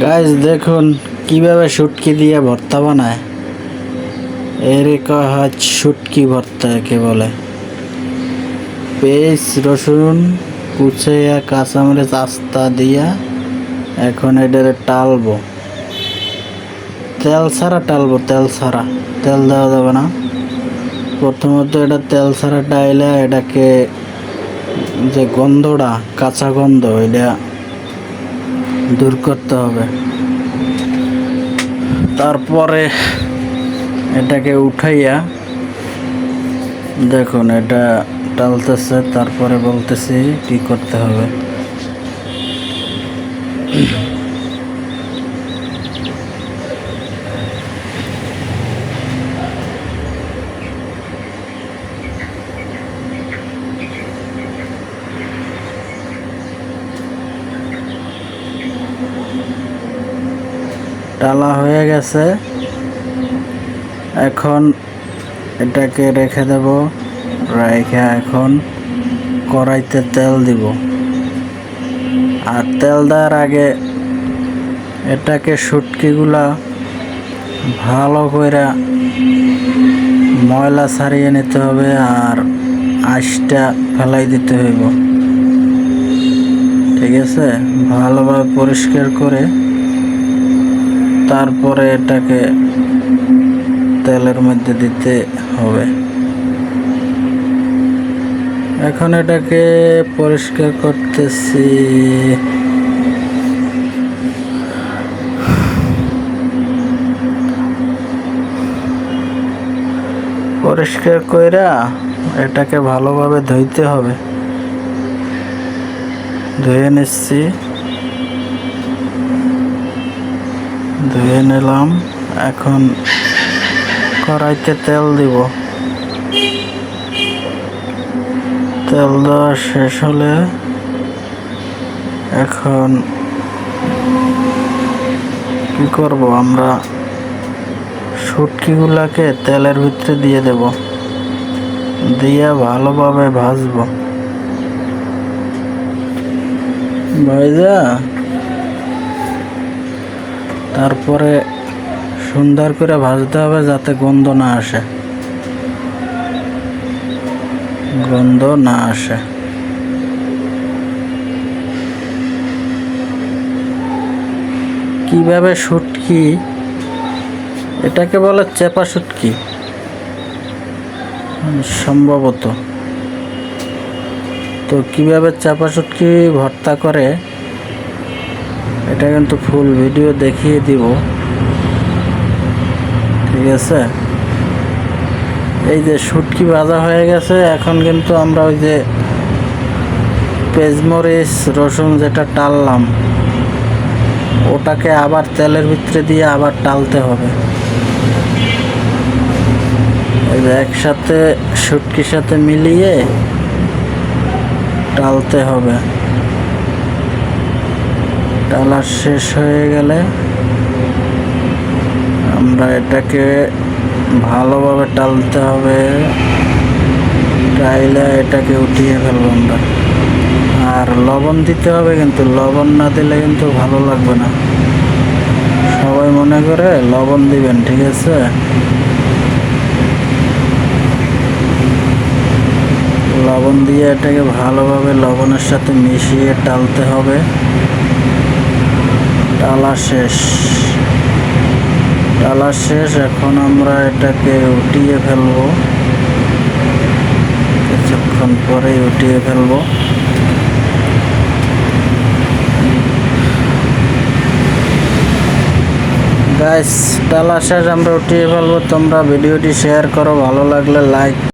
Guys দেখুন, কীভাবে শুটকি দিয়ে ভর্তা বানায়। এর হয় শুটকি ভর্তা একে বলে। পেঁয়াজ, রসুন কুচে কাঁচামরিচ, আস্তা দিয়া এখন এটারে টালবো। তেল ছাড়া টালবো, তেল ছাড়া। তেল দেওয়া যাবে না। প্রথমত এটা তেল ছাড়া টাইলে এটাকে যে গন্ধটা, কাঁচা গন্ধ, এটা দূর করতে হবে। তারপরে এটাকে উঠাইয়া দেখুন এটা টালতেছে তারপরে বলতেছি কি করতে হবে। টালা হয়ে গেছে। এখন এটাকে রেখে দেব। রেখে এখন কড়াইতে তেল দিব। আর তেল দেওয়ার আগে এটাকে শুটকিগুলা ভালো করে ময়লা ছাড়িয়ে নিতে হবে আর আঁশটা ফেলাই দিতে হইব। ঠিক আছে? ভালোভাবে পরিষ্কার করে তারপরে এটাকে তেলের মধ্যে দিতে হবে। এখন এটাকে পরিষ্কার করতেছি। পরিষ্কার কইরা এটাকে ভালোভাবে ধুইতে হবে। ধুয়ে নিচ্ছি। ধুয়ে নিলাম। এখন কড়াইতে তেল দিব। তেল দেওয়া শেষ হলে এখন কি করব? আমরা শুটকিগুলাকে তেলের ভিতরে দিয়ে দেব। দিয়ে ভালোভাবে ভাজবো। ভাইজা তারপরে সুন্দর করে ভাজতে হবে যাতে গন্ধ না আসে। গন্ধ না আসে। কীভাবে শুটকি? এটাকে বলে চেপা শুটকি। সম্ভবত। তো কীভাবে চাপা শুটকি ভর্তা করে এটা কিন্তু ফুল ভিডিও দেখিয়ে দিব। ঠিক আছে? এই যে শুটকি ভাজা হয়ে গেছে, এখন কিন্তু আমরা ওই যে পেজমরিচ রসুন যেটা টাললাম, ওটাকে আবার তেলের ভিতরে দিয়ে আবার টালতে হবে। একসাথে শুটকির সাথে মিলিয়ে টালতে হবে। টালা শেষ হয়ে গেলে আমরা এটাকে ভালোভাবে টালতে হবে। টাইলে এটাকে উঠিয়ে ফেলব আমরা। আর লবণ দিতে হবে কিন্তু, লবণ না দিলে কিন্তু ভালো লাগবে না। সবাই মনে করে লবণ দিবেন, ঠিক আছে? লবণ দিয়ে এটাকে ভালোভাবে লবণের সাথে মিশিয়ে টালতে হবে। টালা শেষ। টালা শেষ, এখন আমরা এটাকে উঠিয়ে ফেলব। কিছুক্ষণ পরেই উঠিয়ে ফেলব। গাইস টালা শেষ আমরা উঠিয়ে ফেলব। তোমরা ভিডিওটি শেয়ার করো, ভালো লাগলে লাইক